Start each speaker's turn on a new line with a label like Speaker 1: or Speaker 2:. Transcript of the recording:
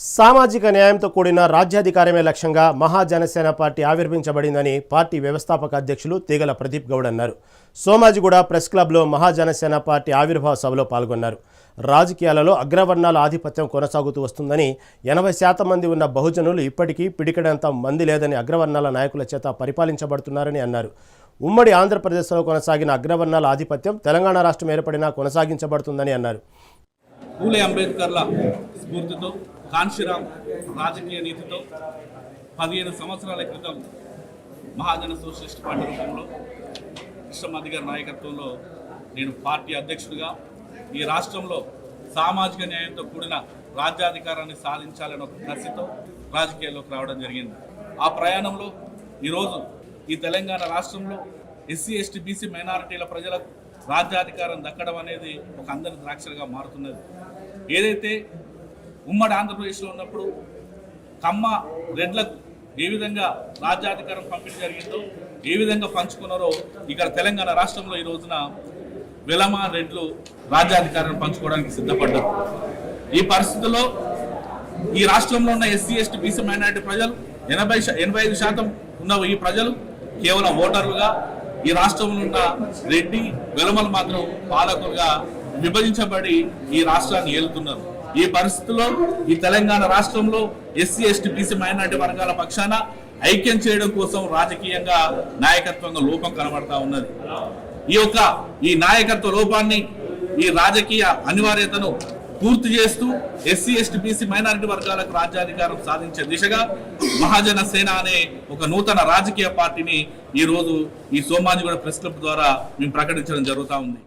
Speaker 1: సామాజిక న్యాయంతో కూడిన రాజ్యాధికారమే లక్ష్యంగా మహాజనసేన పార్టీ ఆవిర్భించబడిందని పార్టీ వ్యవస్థాపక అధ్యక్షులు తీగల ప్రదీప్ గౌడ్ అన్నారు. సోమాజిగూడ ప్రెస్ క్లబ్లో మహాజనసేన పార్టీ ఆవిర్భావ సభలో పాల్గొన్నారు. రాజకీయాలలో అగ్రవర్ణాల ఆధిపత్యం కొనసాగుతూ వస్తుందని ఎనభై శాతం మంది ఉన్న బహుజనులు ఇప్పటికీ పిడికడంత మంది లేదని అగ్రవర్ణాల నాయకుల చేత పరిపాలించబడుతున్నారని అన్నారు. ఉమ్మడి ఆంధ్రప్రదేశ్లో కొనసాగిన అగ్రవర్ణాల ఆధిపత్యం తెలంగాణ రాష్ట్రం ఏర్పడినా కొనసాగించబడుతుందని అన్నారు.
Speaker 2: పూలే అంబేద్కర్ల స్ఫూర్తితో కాన్షిరామ్ రాజకీయ నీతితో పదిహేను సంవత్సరాల క్రితం మహాజన సోషలిస్ట్ పార్టీ రూపంలో కృష్ణమాది గారి నాయకత్వంలో నేను పార్టీ అధ్యక్షుడిగా ఈ రాష్ట్రంలో సామాజిక న్యాయంతో కూడిన రాజ్యాధికారాన్ని సాధించాలనే ఒక కసితో రాజకీయాల్లోకి రావడం జరిగింది. ఆ ప్రయాణంలో ఈరోజు ఈ తెలంగాణ రాష్ట్రంలో ఎస్సీ ఎస్టీ బీసీ మైనారిటీల ప్రజలకు రాజ్యాధికారం దక్కడం అనేది ఒక అందరి ద్రాక్షలుగా మారుతున్నది. ఏదైతే ఉమ్మడి ఆంధ్రప్రదేశ్లో ఉన్నప్పుడు కమ్మ రెడ్లకు ఏ విధంగా రాజ్యాధికారం పంపిణీ జరిగిందో ఏ విధంగా పంచుకున్నారో ఇక్కడ తెలంగాణ రాష్ట్రంలో ఈ రోజున వెలమ రెడ్లు రాజ్యాధికారం పంచుకోవడానికి సిద్ధపడ్డారు. ఈ పరిస్థితుల్లో ఈ రాష్ట్రంలో ఉన్న ఎస్సీ ఎస్టీ బీసీ మైనారిటీ ప్రజలు ఎనభై ఎనభై ఐదు శాతం ఉన్న ఈ ప్రజలు కేవలం ఓటర్లుగా ఈ రాష్ట్రంలో ఉన్న రెడ్డి వెలమలు మాత్రం పాలకులుగా విభజించబడి ఈ రాష్ట్రాన్ని ఏలుతున్నారు. ఈ పరిస్థితుల్లో ఈ తెలంగాణ రాష్ట్రంలో ఎస్సీ ఎస్టీ బీసీ మైనారిటీ వర్గాల పక్షాన ఐక్యం చేయడం కోసం రాజకీయంగా నాయకత్వంగా లోపం కనబడతా ఉన్నది. ఈ యొక్క ఈ నాయకత్వ లోపాన్ని ఈ రాజకీయ అనివార్యతను పూర్తి చేస్తూ ఎస్సీ ఎస్టీ బీసీ మైనారిటీ వర్గాలకు రాజ్యాధికారం సాధించే దిశగా మహాజన సేన అనే ఒక నూతన రాజకీయ పార్టీని ఈ రోజు ఈ సోమాజిగూడ ప్రెస్ క్లబ్ ద్వారా మేము ప్రకటించడం జరుగుతూ ఉంది.